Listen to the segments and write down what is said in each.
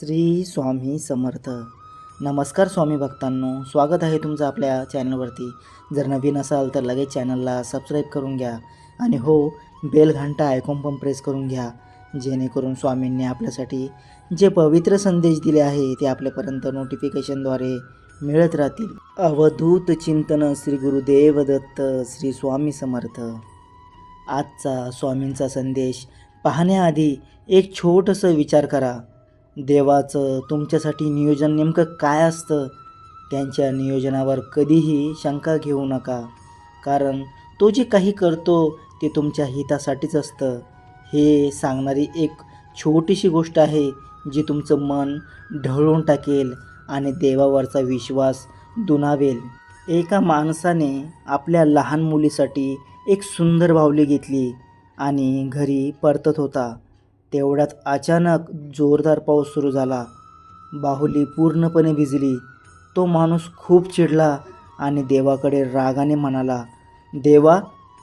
श्री स्वामी समर्थ. नमस्कार स्वामी भक्तांनो स्वागत आहे तुमचं आपल्या चॅनलवरती जर नवीन असाल तर लगेच चॅनलला सबस्क्राईब करून घ्या. आणि हो बेल घंटा आयकॉन पण प्रेस करून घ्या. जेणेकरून स्वामींनी आपल्यासाठी जे पवित्र संदेश दिले आहे ते आपल्यापर्यंत नोटिफिकेशनद्वारे मिळत राहतील. अवधूत चिंतन श्री गुरुदेव दत्त श्री स्वामी समर्थ. आजचा स्वामींचा संदेश पाहण्याआधी एक छोटंसं विचार करा. देवाचं तुमच्यासाठी नियोजन नेमकं काय असतं? त्यांच्या नियोजनावर कधीही शंका घेऊ नका. कारण तो जे काही करतो ते तुमच्या हितासाठीच असतं. हे सांगणारी एक छोटीशी गोष्ट आहे जी तुमचं मन ढळून टाकेल आणि देवावरचा विश्वास दुनावेल एका माणसाने आपल्या लहान मुलीसाठी एक सुंदर बाहुली घेतली आणि घरी परतत होता. तेवढ्यात अचानक जोरदार पाऊस सुरू झाला. बाहुली पूर्णपणे भिजली. तो माणूस खूप चिडला आणि देवाकडे रागाने म्हणाला देवा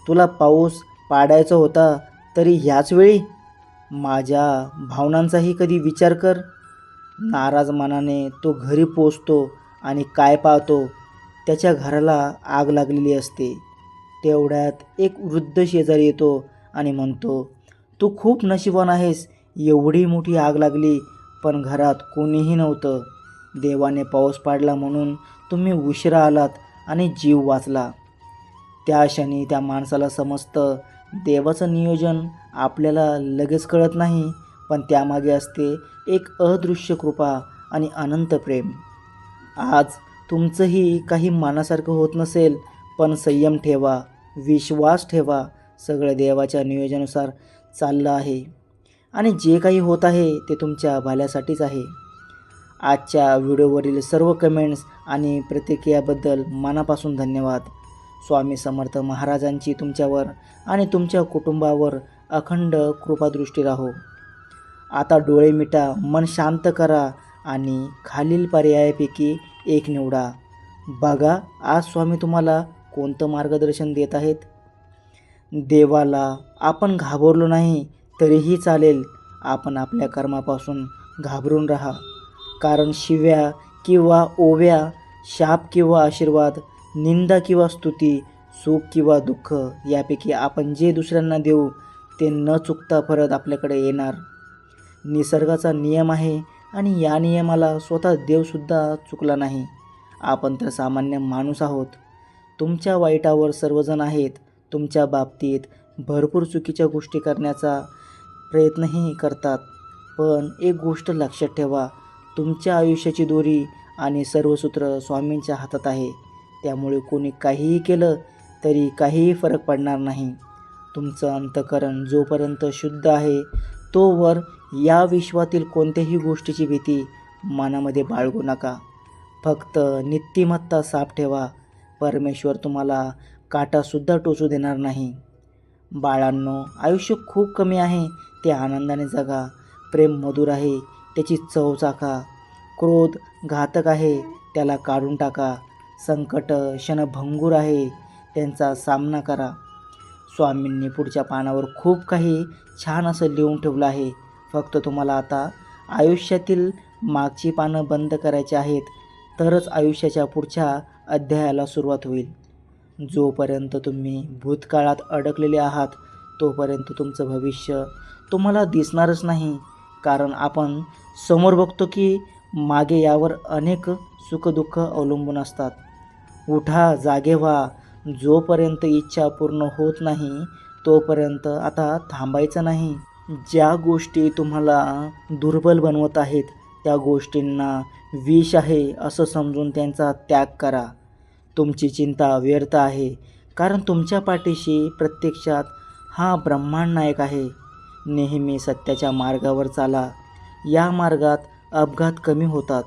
तुला पाऊस पाडायचा होता तरी ह्याच वेळी माझ्या भावनांचाही कधी विचार कर नाराज मनाने तो घरी पोचतो आणि काय पाहतो? त्याच्या घराला आग लागलेली असते. तेवढ्यात एक वृद्ध शेजारी येतो आणि म्हणतो तू खूप नशिबान आहेस. एवढी मोठी आग लागली पण घरात कोणीही नव्हतं. देवाने पाऊस पाडला म्हणून तुम्ही उशिरा आलात आणि जीव वाचला. त्या क्षणी त्या माणसाला समजतं देवाचं नियोजन आपल्याला लगेच कळत नाही पण त्यामागे असते एक अदृश्य कृपा आणि अनंत प्रेम. आज तुमचंही काही मनासारखं होत नसेल पण संयम ठेवा विश्वास ठेवा. सगळं देवाच्या नियोजनानुसार चाललं आहे. आणि जे काही होत आहे ते तुमच्या भल्यासाठीच आहे. आजच्या व्हिडिओवरील सर्व कमेंट्स आणि प्रतिक्रियाबद्दल मनापासून धन्यवाद. स्वामी समर्थ महाराजांची तुमच्यावर आणि तुमच्या कुटुंबावर अखंड कृपादृष्टी राहो. आता डोळे मिटा मन शांत करा आणि खालील पर्यायापैकी एक निवडा. बघा आज स्वामी तुम्हाला कोणतं मार्गदर्शन देत आहेत? देवाला आपण घाबरलो नाही तरीही चालेल. आपण आपल्या कर्मापासून घाबरून राहा. कारण शिव्या किंवा ओव्या शाप किंवा आशीर्वाद निंदा किंवा स्तुती सुख किंवा दुःख यापैकी आपण जे दुसऱ्यांना देऊ ते न चुकता परत आपल्याकडे येणार. निसर्गाचा नियम आहे आणि या नियमाला स्वतः देवसुद्धा चुकला नाही. आपण तर सामान्य माणूस आहोत. तुमच्या वाईटावर सर्वजण आहेत. तुमच्या बाबतीत भरपूर चुकीच्या गोष्टी करण्याचा प्रयत्नही करतात. पण एक गोष्ट लक्षात ठेवा तुमच्या आयुष्याची दोरी आणि सर्व सूत्र स्वामींच्या हातात आहे. त्यामुळे कोणी काहीही केलं तरी काहीही फरक पडणार नाही. तुमचं अंतकरण जोपर्यंत शुद्ध आहे तोवर या विश्वातील कोणत्याही गोष्टीची भीती मनामध्ये बाळगू नका. फक्त नित्यमत्ता साफ ठेवा. परमेश्वर तुम्हाला काटासुद्धा टोचू देणार नाही. बाळांनो आयुष्य खूप कमी आहे. ते आनंदाने जगा. प्रेम मधुर आहे. त्याची चव चाखा. क्रोध घातक आहे. त्याला काढून टाका. संकट क्षणभंगूर आहे. त्यांचा सामना करा. स्वामींनी पुढच्या पानावर खूप काही छान असं लिहून ठेवलं आहे. फक्त तुम्हाला आता आयुष्यातील मागची पानं बंद करायची आहेत. तरच आयुष्याच्या पुढच्या अध्यायाला सुरुवात होईल. जोपर्यंत तुम्ही भूतकाळात अडकलेले आहात तोपर्यंत तुमचं भविष्य तुम्हाला दिसणारच नाही. कारण आपण समोर बघतो की मागे यावर अनेक सुखदुःख अवलंबून असतात. उठा जागे व्हा. जोपर्यंत इच्छा पूर्ण होत नाही तोपर्यंत आता थांबायचं नाही. ज्या गोष्टी तुम्हाला दुर्बल बनवत आहेत त्या गोष्टींना विष आहे असं समजून त्यांचा त्याग करा. तुमची चिंता व्यर्थ आहे. कारण तुमच्या पाठीशी प्रत्यक्षात हा ब्रह्मांड नायक आहे. नेहमी सत्याच्या मार्गावर चाला. या मार्गात अपघात कमी होतात.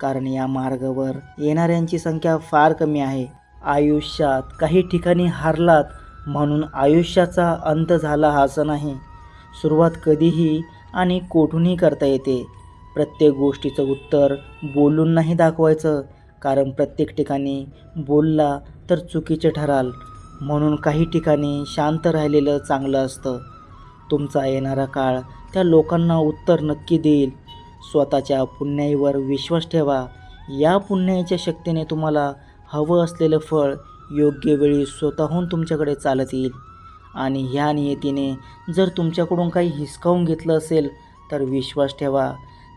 कारण या मार्गावर येणाऱ्यांची संख्या फार कमी आहे. आयुष्यात काही ठिकाणी हारलात म्हणून आयुष्याचा अंत झाला हा असं नाही. सुरुवात कधीही आणि कोठूनही करता येते. प्रत्येक गोष्टीचं उत्तर बोलून नाही दाखवायचं. कारण प्रत्येक ठिकाणी बोलला तर चुकीचे ठराल. म्हणून काही ठिकाणी शांत राहिलेलं चांगलं असतं. तुमचा येणारा काळ त्या लोकांना उत्तर नक्की देईल. स्वतःच्या पुण्याईवर विश्वास ठेवा. या पुण्याईच्या शक्तीने तुम्हाला हवं असलेलं फळ योग्य वेळी स्वतःहून तुमच्याकडे चालत येईल. आणि ह्या नियतीने जर तुमच्याकडून काही हिसकावून घेतलं असेल तर विश्वास ठेवा.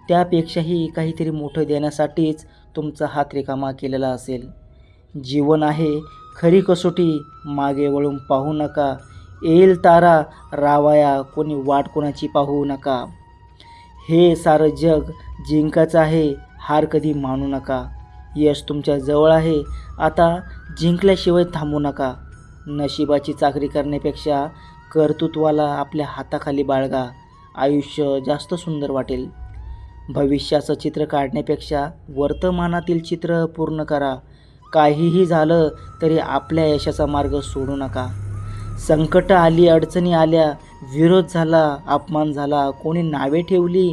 त्यापेक्षाही काहीतरी मोठं देण्यासाठीच तुमचा हात रिकामा केलेला असेल. जीवन आहे खरी कसोटी. मागे वळून पाहू नका. येईल तारा रावाया कोणी वाट कोणाची पाहू नका. हे सारं जग जिंकायचं आहे हार कधी मानू नका. यश तुमच्या जवळ आहे आता जिंकल्याशिवाय थांबू नका. नशिबाची चाकरी करण्यापेक्षा कर्तृत्वाला आपल्या हाताखाली बाळगा. आयुष्य जास्त सुंदर वाटेल. भविष्याचं चित्र काढण्यापेक्षा वर्तमानातील चित्र पूर्ण करा. काहीही झालं तरी आपल्या यशाचा मार्ग सोडू नका. संकट आली अडचणी आल्या विरोध झाला अपमान झाला कोणी नावे ठेवली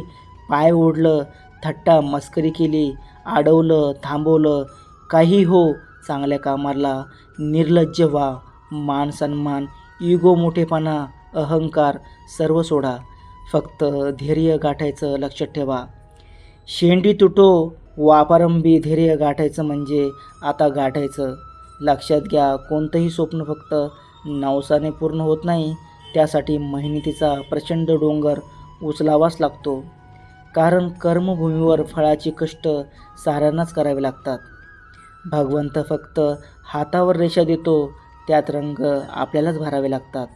पाय ओढलं थट्टा मस्करी केली अडवलं थांबवलं काही हो चांगल्या कामाला निर्लज्ज व्हा मान सन्मान इगो मोठेपणा अहंकार सर्व सोडा. फक्त धैर्य गाठायचं लक्षात ठेवा. शेंडी तुटो वापारंबी धैर्य गाठायचं म्हणजे आता गाठायचं. लक्षात घ्या कोणतंही स्वप्न फक्त नवसाने पूर्ण होत नाही त्यासाठी मेहनतीचा प्रचंड डोंगर उचलावाच लागतो. कारण कर्मभूमीवर फळाचे कष्ट साऱ्यांनाच करावे लागतात. भगवंत फक्त हातावर रेषा देतो त्यात रंग आपल्यालाच भरावे लागतात.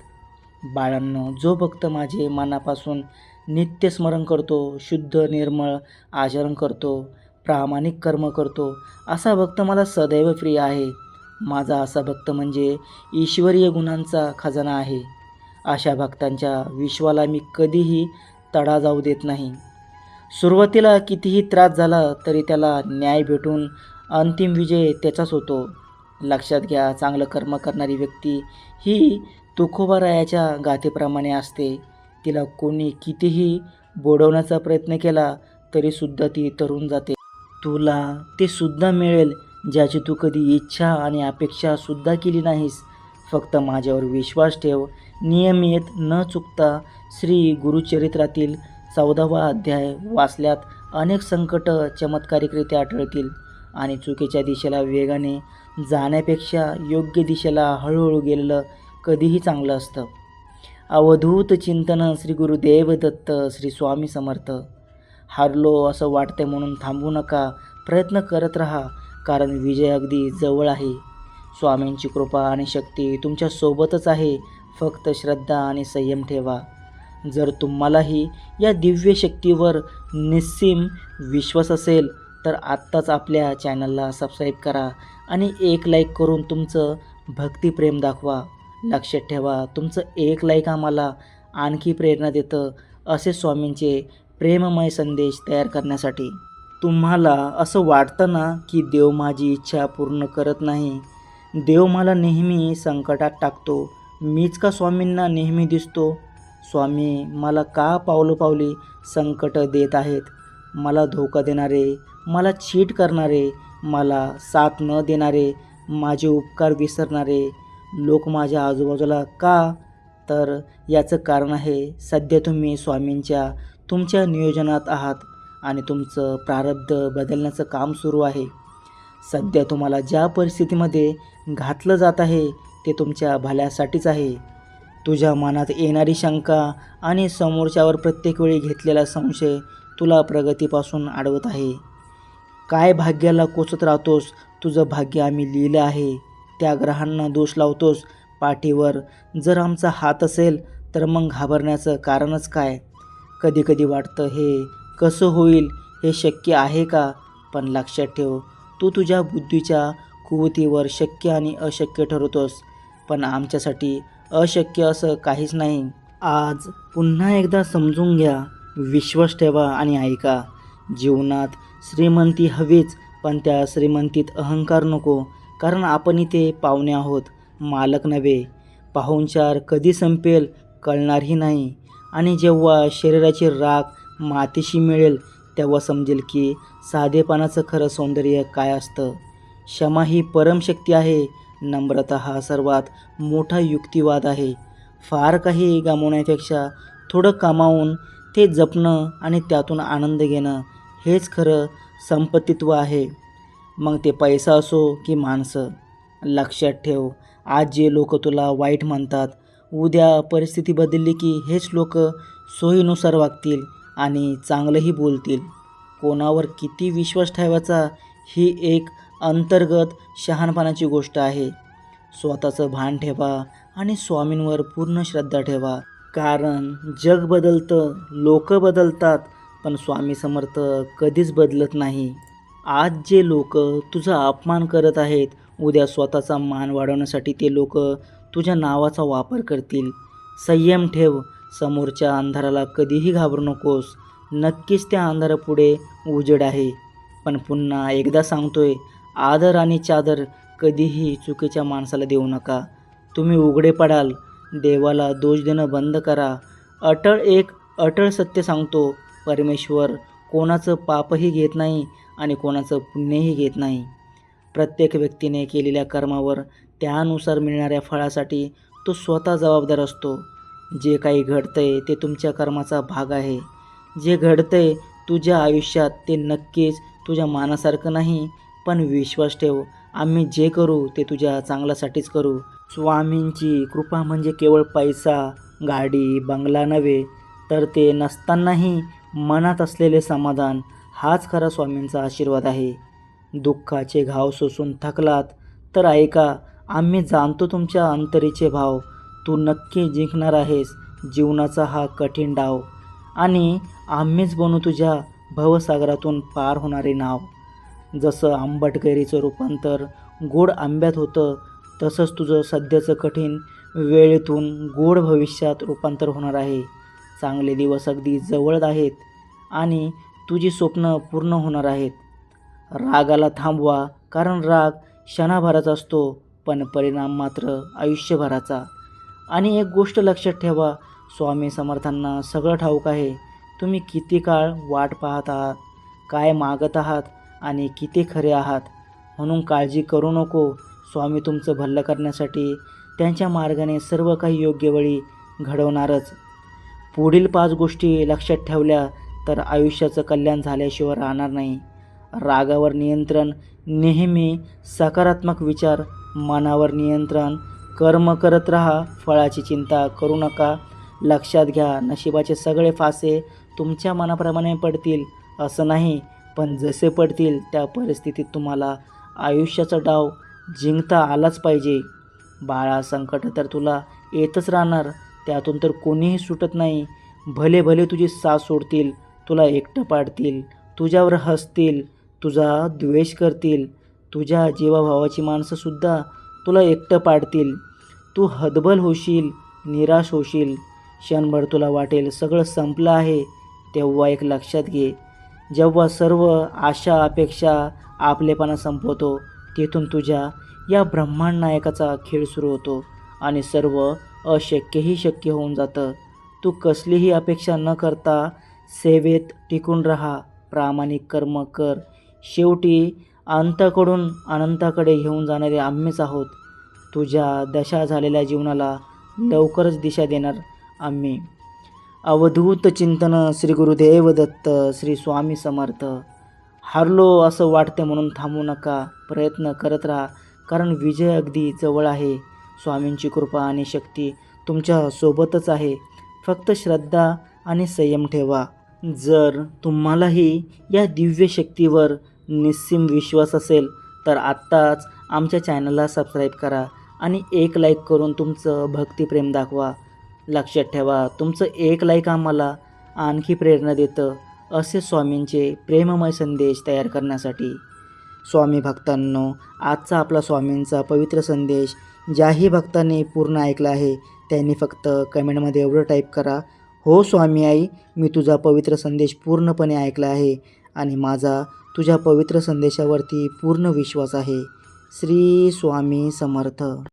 बाळांनो जो भक्त माझे मनापासून नित्य स्मरण करतो शुद्ध निर्मळ आचरण करतो प्रामाणिक कर्म करतो असा भक्त मला सदैव प्रिय आहे. माझा असा भक्त म्हणजे ईश्वरीय गुणांचा खजाना आहे. अशा भक्तांच्या विश्वाला मी कधीही तडा जाऊ देत नाही. सुरुवातीला कितीही त्रास झाला तरी त्याला न्याय भेटून अंतिम विजय त्याचाच होतो. लक्षात घ्या चांगलं कर्म करणारी व्यक्ती ही तुकोबारायाच्या गाथेप्रमाणे असते. तिला कोणी कितीही बोडवण्याचा प्रयत्न केला तरीसुद्धा ती तरुण जाते. तुला ते सुद्धा मिळेल ज्याची तू कधी इच्छा आणि अपेक्षासुद्धा केली नाहीस. फक्त माझ्यावर विश्वास ठेव. नियमित न चुकता श्री गुरुचरित्रातील चौदावा अध्याय वाचल्यात अनेक संकट चमत्कारिकरित्या आढळतील आणि चुकीच्या दिशेला वेगाने जाण्यापेक्षा योग्य दिशेला हळूहळू गेलेलं कधीही चांगलं असतं. अवधूत चिंतन श्री गुरुदेव दत्त श्री स्वामी समर्थ. हारलो असं वाटते म्हणून थांबू नका प्रयत्न करत राहा कारण विजय अगदी जवळ आहे. स्वामींची कृपा आणि शक्ती तुमच्यासोबतच आहे फक्त श्रद्धा आणि संयम ठेवा. जर तुम्हालाही या दिव्य शक्तीवर निस्सीम विश्वास असेल तर आत्ताच आपल्या चॅनलला सबस्क्राईब करा आणि एक लाईक करून तुमचं भक्तिप्रेम दाखवा. लक्षात ठेवा तुमचं एक लाईक आम्हाला आणखी प्रेरणा देतं असे स्वामींचे प्रेममय संदेश तयार करण्यासाठी. तुम्हाला असं वाटतं ना की देव माझी इच्छा पूर्ण करत नाही? देव मला नेहमी संकटात टाकतो. मीच का स्वामींना नेहमी दिसतो? स्वामी मला का पावलोपावली संकट देत आहेत? मला धोका देणारे मला चीट करणारे मला साथ न देणारे माझे उपकार विसरणारे लोक माझ्या आजूबाजूला का? तर याचं कारण आहे सध्या तुम्ही स्वामींच्या तुमच्या नियोजनात आहात आणि तुमचं प्रारब्ध बदलण्याचं काम सुरू आहे. सध्या तुम्हाला ज्या परिस्थितीमध्ये घातलं जात आहे ते तुमच्या भल्यासाठीच आहे. तुझ्या मनात येणारी शंका आणि समोरच्यावर प्रत्येक वेळी घेतलेला संशय तुला प्रगतीपासून अडवत आहे. काय भाग्याला कोचत राहतोस? तुझं भाग्य आम्ही लिहिलं आहे. त्या ग्रहांना दोष लावतोस. पाठीवर जर आमचा हात असेल तर मग घाबरण्याचं कारणच काय? कधी कधी वाटतं हे कसं होईल? हे शक्य आहे का? पण लक्षात ठेव तू तुझ्या बुद्धीच्या कुवतीवर शक्य आणि अशक्य ठरवतोस. पण आमच्यासाठी अशक्य असं काहीच नाही. आज पुन्हा एकदा समजून घ्या विश्वास ठेवा आणि ऐका. जीवनात श्रीमंती हवीच पण त्या श्रीमंतीत अहंकार नको. कारण आपण इथे पाहुणे आहोत. मालक नव्हे. पाहुणचार कधी संपेल कळणारही नाही. आणि जेव्हा शरीराची राख मातीशी मिळेल तेव्हा समजेल की साधेपणाचं खरं सौंदर्य काय असतं. क्षमा ही परमशक्ती आहे. नम्रता हा सर्वात मोठा युक्तिवाद आहे. फार काही गमावण्यापेक्षा थोडं कमावून ते जपणं आणि त्यातून आनंद घेणं हेच खरं संपत्तित्व आहे. मग ते पैसा असो की माणसं. लक्षात ठेव आज जे लोक तुला वाईट म्हणतात उद्या परिस्थिती बदलली की हेच लोक सोयीनुसार वागतील आणि चांगलंही बोलतील. कोणावर किती विश्वास ठेवायचा ही एक अंतर्गत शहाणपणाची गोष्ट आहे. स्वतःचं भान ठेवा आणि स्वामींवर पूर्ण श्रद्धा ठेवा. कारण जग बदलतं लोक बदलतात पण स्वामी समर्थ कधीच बदलत नाही. आज जे लोक तुझा अपमान करत आहेत उद्या स्वतःचा मान वाढवण्यासाठी ते लोक तुझ्या नावाचा वापर करतील. संयम ठेव समोरच्या अंधाराला कधीही घाबरू नकोस. नक्कीच त्या अंधारापुढे उजेड आहे. पण पुन्हा एकदा सांगतोय आदर आणि चादर कधीही चुकीच्या माणसाला देऊ नका. तुम्ही उघडे पडाल देवाला दोष देणं बंद करा. अटळ एक अटळ सत्य सांगतो परमेश्वर कोणाचं पापही घेत नाही आणि कोणाचं पुण्यही घेत नाही. प्रत्येक व्यक्तीने केलेल्या कर्मावर त्यानुसार मिळणाऱ्या फळासाठी तो स्वतः जबाबदार असतो. जे काही घडतंय ते तुमच्या कर्माचा भाग आहे. जे घडतंय तुझ्या आयुष्यात ते नक्कीच तुझ्या मानासारखं नाही पण विश्वास ठेव. आम्ही जे करू ते तुझ्या चांगल्यासाठीच करू. स्वामींची कृपा म्हणजे केवळ पैसा गाडी बंगला नव्हे तर ते नसतानाही मनात असलेले समाधान हाच खरा स्वामींचा आशीर्वाद आहे. दुःखाचे घाव सोसून थकलात तर ऐका आम्ही जाणतो तुमच्या अंतरीचे भाव. तू नक्की जिंकणार आहेस जीवनाचा हा कठीण डाव. आणि आम्हीच बनू तुझ्या भवसागरातून पार होणारे नाव. जसं आंबट कैरीचं रूपांतर गोड आंब्यात होतं तसंच तुझं सध्याचं कठीण वेळेतून गोड भविष्यात रूपांतर होणार आहे. चांगले दिवस अगदी जवळ आहेत आणि तुझी स्वप्न पूर्ण होणार आहेत. रागाला थांबवा कारण राग क्षणाभराचा असतो पण परिणाम मात्र आयुष्यभराचा. आणि एक गोष्ट लक्षात ठेवा स्वामी समर्थांना सगळं ठाऊक आहे. तुम्ही किती काळ वाट पाहत आहात काय मागत आहात आणि किती खरे आहात. म्हणून काळजी करू नको स्वामी तुमचं भल्लं करण्यासाठी त्यांच्या मार्गाने सर्व काही योग्य वेळी घडवणारच. पुढील पाच गोष्टी लक्षात ठेवल्या तर आयुष्याचं कल्याण झाल्याशिवाय राहणार नाही. रागावर नियंत्रण नेहमी सकारात्मक विचार मनावर नियंत्रण कर्म करत राहा फळाची चिंता करू नका. लक्षात घ्या नशिबाचे सगळे फासे तुमच्या मनाप्रमाणे पडतील असं नाही पण जसे पडतील त्या परिस्थितीत तुम्हाला आयुष्याचा डाव जिंकता आलाच पाहिजे. बाळा संकट तर तुला येतच राहणार त्यातून तर कोणीही सुटत नाही. भले भले तुझी साथ सोडतील तुला एकटं पाडतील तुझ्यावर हसतील तुझा द्वेष करतील तुझ्या जीवाभावाची माणसंसुद्धा तुला एकटं पाडतील. तू हदबल होशील निराश होशील. क्षणभर तुला वाटेल सगळं संपलं आहे तेव्हा एक लक्षात घे. जेव्हा सर्व आशा अपेक्षा आपलेपणा संपवतो तिथून तुझ्या या ब्रह्मांड नायकाचा खेळ सुरू होतो आणि सर्व अशक्यही शक्य होऊन जातं. तू कसलीही अपेक्षा न करता सेवेत टिकून राहा प्रामाणिक कर्म कर. शेवटी अंताकडून अनंताकडे घेऊन जाणारे आम्हीच आहोत. तुझ्या दशा झालेल्या जीवनाला लवकरच दिशा देणार आम्ही. अवधूत चिंतन श्री गुरुदेव दत्त श्री स्वामी समर्थ. हारलो असं वाटतं म्हणून थांबू नका प्रयत्न करत राहा. कारण विजय अगदी जवळ आहे. स्वामींची कृपा आणि शक्ती तुमच्या सोबतच आहे. फक्त श्रद्धा आणि संयम ठेवा. जर तुम्हालाही या दिव्य शक्तीवर निस्सीम विश्वास असेल तर आत्ताच आमच्या चॅनलला सबस्क्राईब करा आणि एक लाईक करून तुमचं भक्तिप्रेम दाखवा. लक्षात ठेवा तुमचं एक लाईक आम्हाला आणखी प्रेरणा देतं असे स्वामींचे प्रेममय संदेश तयार करण्यासाठी. स्वामी भक्तांनो आजचा आपला स्वामींचा पवित्र संदेश ज्याही भक्तांनी पूर्ण ऐकलं आहे त्यांनी फक्त कमेंटमध्ये एवढं टाईप करा हो स्वामी आई मी तुझा पवित्र संदेश पूर्णपणे ऐकला आहे आणि माझा तुझ्या पवित्र संदेशावरती पूर्ण विश्वास आहे. श्री स्वामी समर्थ.